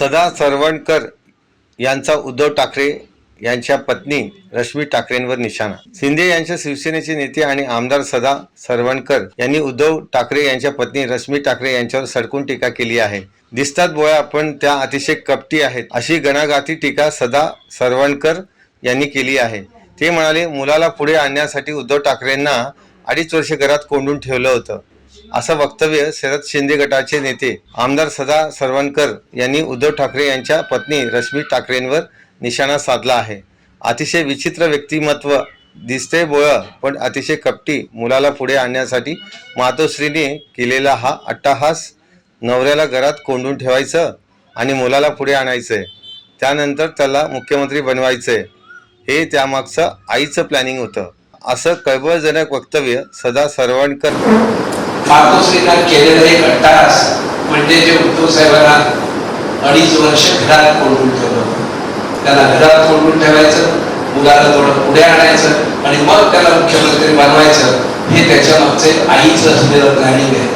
सदा सरवणकर यांचा उद्धव ठाकरे यांच्या पत्नी रश्मी ठाकरेंवर निशाणा. शिंदे यांच्या शिवसेनेचे नेते आणि आमदार सदा सरवणकर यांनी उद्धव ठाकरे यांच्या पत्नी रश्मी ठाकरे यांच्यावर सडकून टीका केली आहे. दिसतात बोळ्या पण त्या अतिशय कपटी आहेत. अशी गणागाती टीका सदा सरवणकर यांनी केली आहे. ते म्हणाले मुलाला पुढे आणण्यासाठी उद्धव ठाकरेंना अडीच वर्ष घरात कोंडून ठेवलं होतं. असं वक्तव्य शरद शिंदे गटाचे नेते आमदार सदा सरवणकर यांनी उद्धव ठाकरे यांच्या पत्नी रश्मी ठाकरेंवर निशाणा साधला आहे. अतिशय विचित्र व्यक्तिमत्व दिसते बोळ पण अतिशय कपटी मुलाला पुढे आणण्यासाठी मातोश्रीने केलेला हा अट्टाहास नवऱ्याला घरात कोंडून ठेवायचं आणि मुलाला पुढे आणायचंय. त्यानंतर त्याला मुख्यमंत्री बनवायचंय. हे त्यामागचं आईचं प्लॅनिंग होतं. असं कळबळजनक वक्तव्य सदा सरवणकर मातोश्रीला केलेला एक अट्टास म्हणजे जे उद्धव साहेबांना अडीच वर्ष घरात कोंडून ठेवलं त्याला घरात कोंडून ठेवायचं मुलाला थोडं पुढे आणायचं आणि मग त्याला मुख्यमंत्री बनवायचं हे त्याच्या मागचे आईचं असलेलं प्लॅनिंग आहे.